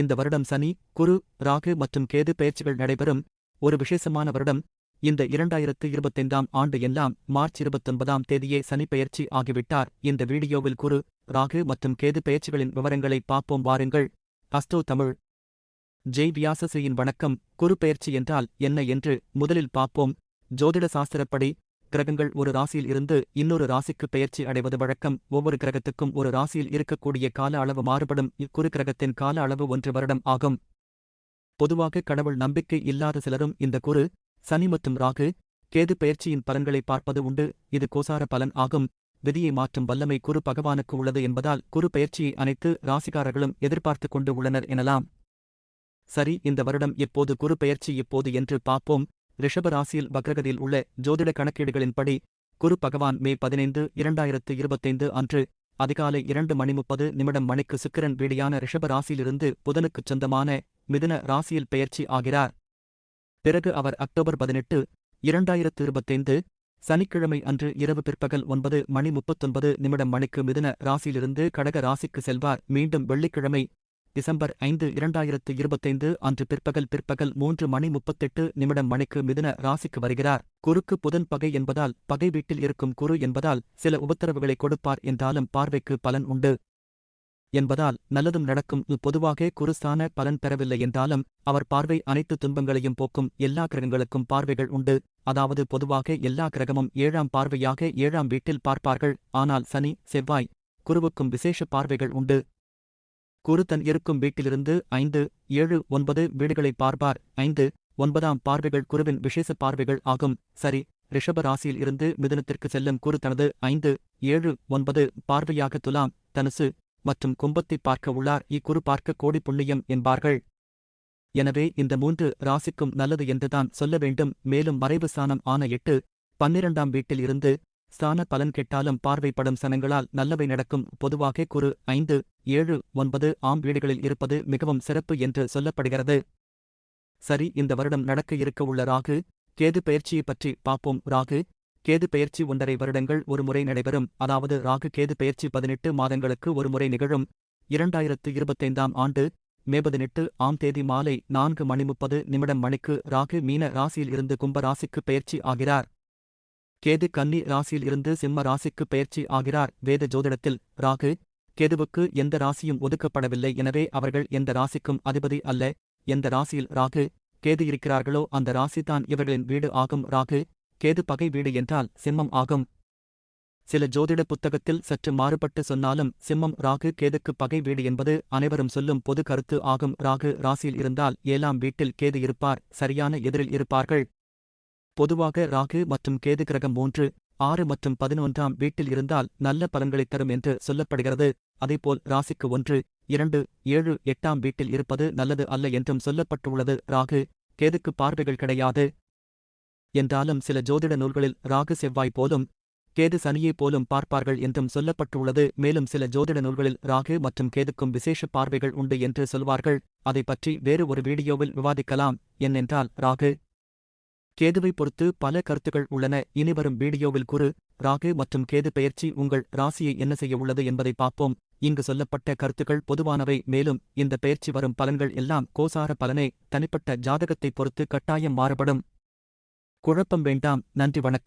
இந்த வருடம் சனி குரு ராகு மற்றும் கேது பெயர்ச்சிகள் நடைபெறும். ஒரு விசேஷமான வருடம். இந்த இரண்டாயிரத்து இருபத்தைந்தாம் ஆண்டு எல்லாம் மார்ச் இருபத்தொன்பதாம் தேதியே சனி பெயர்ச்சி ஆகிவிட்டார். இந்த வீடியோவில் குரு ராகு மற்றும் கேது பெயர்ச்சிகளின் விவரங்களை பார்ப்போம். வாருங்கள். அஸ்டோ தமிழ். ஜெய் வியாசசியின் வணக்கம். குரு பெயர்ச்சி என்றால் என்ன என்று முதலில் பார்ப்போம். ஜோதிட சாஸ்திரப்படி கிரகங்கள் ஒரு ராசியில் இருந்து இன்னொரு ராசிக்கு பெயர்ச்சி அடைவது வழக்கம். ஒவ்வொரு கிரகத்துக்கும் ஒரு ராசியில் இருக்கக்கூடிய கால அளவு மாறுபடும். இக்குறு கிரகத்தின் கால அளவு ஒன்று வருடம் ஆகும். பொதுவாக கடவுள் நம்பிக்கை இல்லாத சிலரும் இந்த குரு சனி மற்றும் ராகு கேது பெயர்ச்சியின் பலன்களை பார்ப்பது உண்டு. இது கோசார பலன் ஆகும். விதியை மாற்றும் வல்லமை குரு பகவானுக்கு உள்ளது என்பதால் குரு பெயர்ச்சியை அனைத்து ராசிக்காரர்களும் எதிர்பார்த்து கொண்டு உள்ளனர் எனலாம். சரி இந்த வருடம் எப்போது குரு பெயர்ச்சி எப்போது என்று பார்ப்போம். ரிஷபராசியில் வக்ரகதியில் உள்ள ஜோதிட கணக்கீடுகளின்படி குரு பகவான் மே பதினைந்து இரண்டாயிரத்து இருபத்தைந்து அன்று அதிகாலை இரண்டு மணி முப்பது நிமிடம் மணிக்கு சுக்கிரன் வீடியான ரிஷபராசியிலிருந்து புதனுக்குச் சொந்தமான மிதுன ராசியில் பெயர்ச்சி ஆகிறார். பிறகு அவர் அக்டோபர் பதினெட்டு இரண்டாயிரத்து இருபத்தைந்து சனிக்கிழமை அன்று இரவு பிற்பகல் ஒன்பது மணி முப்பத்தொன்பது நிமிடம் மணிக்கு மிதுன ராசியிலிருந்து கடக ராசிக்கு செல்வார். மீண்டும் வெள்ளிக்கிழமை டிசம்பர் ஐந்து இரண்டாயிரத்து இருபத்தைந்து அன்று பிற்பகல் பிற்பகல் மூன்று மணி முப்பத்தெட்டு நிமிடம் மணிக்கு மிதுன ராசிக்கு வருகிறார். குறுக்கு புதன் பகை என்பதால் பகை வீட்டில் இருக்கும் குரு என்பதால் சில உபத்தரவுகளை கொடுப்பார் என்றாலும் பார்வைக்கு பலன் உண்டு என்பதால் நல்லதும் நடக்கும். பொதுவாக குருசான பலன் பெறவில்லை என்றாலும் அவர் பார்வை அனைத்து துன்பங்களையும் போக்கும் எல்லா கிரகங்களுக்கும் பார்வைகள் உண்டு. அதாவது பொதுவாக எல்லா கிரகமும் ஏழாம் பார்வையாக ஏழாம் வீட்டில் பார்ப்பார்கள். ஆனால் சனி செவ்வாய் குருவுக்கும் விசேஷ பார்வைகள் உண்டு. குரு தன் இருக்கும் வீட்டிலிருந்து ஐந்து ஏழு ஒன்பது வீடுகளை பார்ப்பார். ஐந்து ஒன்பதாம் பார்வைகள் குருவின் விசேஷ பார்வைகள் ஆகும். சரி ரிஷப ராசியில் இருந்து மிதுனத்திற்கு செல்லும் குரு தனது ஐந்து ஏழு ஒன்பது பார்வையாக துலாம் தனுசு மற்றும் கும்பத்தை பார்க்க உள்ளார். இக்குரு பார்க்க கோடி புண்ணியம் என்பார்கள். எனவே இந்த மூன்று ராசிக்கும் நல்லது என்றுதான் சொல்ல வேண்டும். மேலும் மறைவு சாணம் ஆன எட்டு பன்னிரண்டாம் வீட்டில் இருந்து ஸ்தான பலன் கெட்டாலும் பார்வைப்படும் சனங்களால் நல்லவை நடக்கும். பொதுவாக குரு ஐந்து ஏழு ஒன்பது ஆம் வீடுகளில் இருப்பது மிகவும் சிறப்பு என்று சொல்லப்படுகிறது. சரி இந்த வருடம் நடக்க இருக்க உள்ள ராகு கேது பெயர்ச்சியை பற்றி பார்ப்போம். ராகு கேது பெயர்ச்சி ஒன்றரை வருடங்கள் ஒரு முறை நடைபெறும். அதாவது ராகு கேது பெயர்ச்சி பதினெட்டு மாதங்களுக்கு ஒரு முறை நிகழும். இரண்டாயிரத்து இருபத்தைந்தாம் ஆண்டு மே பதினெட்டு ஆம் தேதி மாலை நான்கு மணி முப்பது நிமிடம் மணிக்கு ராகு மீன ராசியில் இருந்து கும்ப ராசிக்கு பெயர்ச்சி ஆகிறார். கேது கன்னி ராசியில் இருந்து சிம்ம ராசிக்கு பெயர்ச்சி ஆகிறார். வேத ஜோதிடத்தில் ராகு கேதுவுக்கு எந்த ராசியும் ஒதுக்கப்படவில்லை எனவே அவர்கள் எந்த ராசிக்கும் அதிபதி அல்ல. எந்த ராசியில் ராகு கேது இருக்கிறார்களோ அந்த ராசிதான் இவர்களின் வீடு ஆகும். ராகு கேது பகை வீடு என்றால் சிம்மம் ஆகும். சில ஜோதிட புத்தகத்தில் சற்று மாறுபட்டு சொன்னாலும் சிம்மம் ராகு கேதுக்கு பகை வீடு என்பது அனைவரும் சொல்லும் பொது கருத்து ஆகும். ராகு ராசியில் இருந்தால் ஏழாம் வீட்டில் கேது இருப்பார். சரியான எதிரில் இருப்பார்கள். பொதுவாக ராகு மற்றும் கேது கிரகம் மூன்று ஆறு மற்றும் பதினொன்றாம் வீட்டில் இருந்தால் நல்ல பலன்களைத் தரும் என்று சொல்லப்படுகிறது. அதேபோல் ராசிக்கு ஒன்று இரண்டு ஏழு எட்டாம் வீட்டில் இருப்பது நல்லது அல்ல என்றும் சொல்லப்பட்டுள்ளது. ராகு கேதுக்கு பார்வைகள் கிடையாது. என்றாலும் சில ஜோதிட நூல்களில் ராகு செவ்வாய் போலும் கேது சனியைப் போலும் பார்ப்பார்கள் என்றும் சொல்லப்பட்டுள்ளது. மேலும் சில ஜோதிட நூல்களில் ராகு மற்றும் கேதுக்கும் விசேஷ பார்வைகள் உண்டு என்று சொல்வார்கள். அதை பற்றி வேறு ஒரு வீடியோவில் விவாதிக்கலாம். என்னென்றால் ராகு கேதுவை பொறுத்து பல கருத்துக்கள் உள்ளன. இனிவரும் வீடியோவில் குரு ராகு மற்றும் கேது பெயர்ச்சி உங்கள் ராசியை என்ன செய்ய உள்ளது என்பதை பார்ப்போம். இங்கு சொல்லப்பட்ட கருத்துக்கள் பொதுவானவை மேலும் இந்த பெயர்ச்சி வரும் பலன்கள் எல்லாம் கோசார பலனே. தனிப்பட்ட ஜாதகத்தை பொறுத்து கட்டாயம் மாறுபடும். குழப்பம் வேண்டாம். நன்றி வணக்கம்.